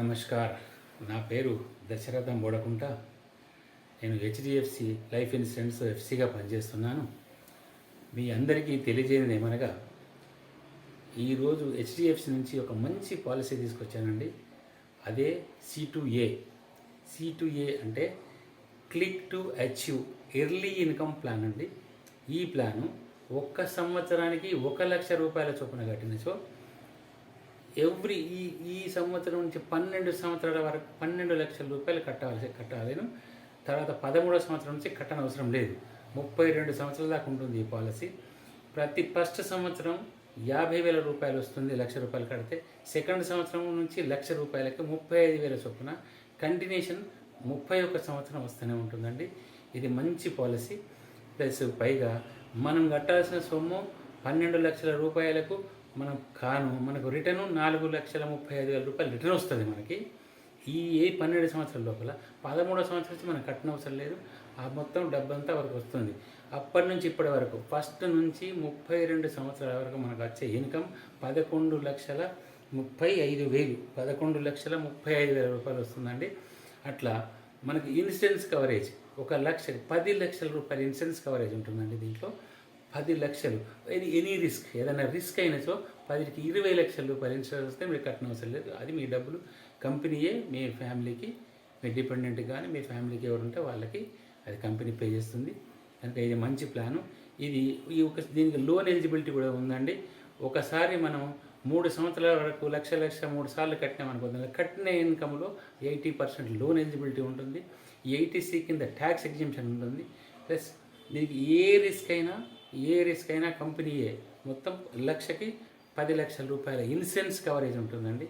నమస్కార్. నా పేరు దశరథం బోడకుంట నేను హెచ్డిఎఫ్సి లైఫ్ ఇన్సూరెన్స్ ఎఫ్సిగా పనిచేస్తున్నాను. మీ అందరికీ తెలియజేయడం ఏమనగా ఈరోజు హెచ్డిఎఫ్సి నుంచి ఒక మంచి పాలసీ తీసుకొచ్చానండి. అదే C to A C to A అంటే click to achieve early income plan అండి. ఈ ప్లాను ఒక్క సంవత్సరానికి ఒక లక్ష రూపాయల చొప్పున కట్టినచో ఎవ్రీ ఈ ఈ సంవత్సరం నుంచి పన్నెండు సంవత్సరాల వరకు పన్నెండు లక్షల రూపాయలు కట్టాల్సి కట్టాలను. తర్వాత పదమూడో సంవత్సరం నుంచి కట్టనవసరం లేదు. ముప్పై రెండు సంవత్సరాల దాకా ఉంటుంది ఈ పాలసీ. ప్రతి ఫస్ట్ సంవత్సరం యాభై వేల రూపాయలు వస్తుంది లక్ష రూపాయలు కడితే. సెకండ్ సంవత్సరం నుంచి లక్ష రూపాయలకి ముప్పై ఐదు వేల చొప్పున. కంటిన్యూషన్ ముప్పై ఒక్క సంవత్సరం వస్తూనే ఉంటుందండి. ఇది మంచి పాలసీ. ప్లస్ పైగా మనం కట్టాల్సిన సొమ్ము పన్నెండు లక్షల రూపాయలకు మనం కాను మనకు రిటర్న్ నాలుగు లక్షల ముప్పై ఐదు వేల రూపాయలు రిటర్న్ వస్తుంది మనకి. ఈ ఏ పన్నెండు సంవత్సరాల లోపల పదమూడో సంవత్సరం నుంచి మనం కట్టిన అవసరం లేదు. ఆ మొత్తం డబ్బంతా వరకు వస్తుంది. అప్పటి నుంచి ఇప్పటి వరకు ఫస్ట్ నుంచి ముప్పై రెండు సంవత్సరాల వరకు మనకు వచ్చే ఇన్కమ్ పదకొండు లక్షల ముప్పై ఐదు వేలు పదకొండు లక్షల ముప్పై ఐదు వేల రూపాయలు వస్తుందండి. అట్లా మనకి ఇన్సూరెన్స్ కవరేజ్ ఒక లక్ష పది లక్షల రూపాయల ఇన్సూరెన్స్ కవరేజ్ ఉంటుందండి దీంట్లో. పది లక్షలు. ఇది ఎనీ రిస్క్. ఏదైనా రిస్క్ అయినచో పదికి ఇరవై లక్షల రూపాయలు ఇన్సూరెన్స్ వస్తే మీరు కట్టిన అవసరం లేదు. అది మీ డబ్బులు. కంపెనీయే మీ ఫ్యామిలీకి. మీ డిపెండెంట్ కానీ మీ ఫ్యామిలీకి ఎవరు ఉంటే వాళ్ళకి అది కంపెనీ పే చేస్తుంది. కనుక ఇది మంచి ప్లాను. ఇది ఈ ఒక దీనికి లోన్ ఎలిజిబిలిటీ కూడా ఉందండి. ఒకసారి మనం మూడు సంవత్సరాల వరకు లక్ష లక్ష మూడు సార్లు కట్టినామనుకుందాం కట్టిన ఇన్కంలో ఎయిటీ పర్సెంట్ లోన్ ఎలిజిబిలిటీ ఉంటుంది. ఎయిటీసీ కింద ట్యాక్స్ ఎగ్జిబిషన్ ఉంటుంది. ప్లస్ దీనికి ఏ రిస్క్ అయినా ఏ రిస్క్ అయినా కంపెనీయే మొత్తం లక్షకి పది లక్షల రూపాయల ఇన్సూరెన్స్ కవరేజ్ ఉంటుందండి.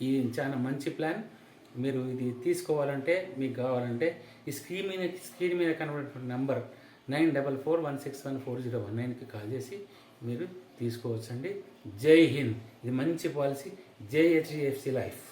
ఇది చాలా మంచి ప్లాన్ మీరు ఇది తీసుకోవాలంటే మీకు కావాలంటే ఈ స్క్రీన్ మీద స్క్రీన్ మీద కనబడినటువంటి number nine double four one six one four zero one నైన్కి కాల్ చేసి మీరు తీసుకోవచ్చండి. జై హింద్. ఇది మంచి పాలసీ జై హెచ్డిఎఫ్సి లైఫ్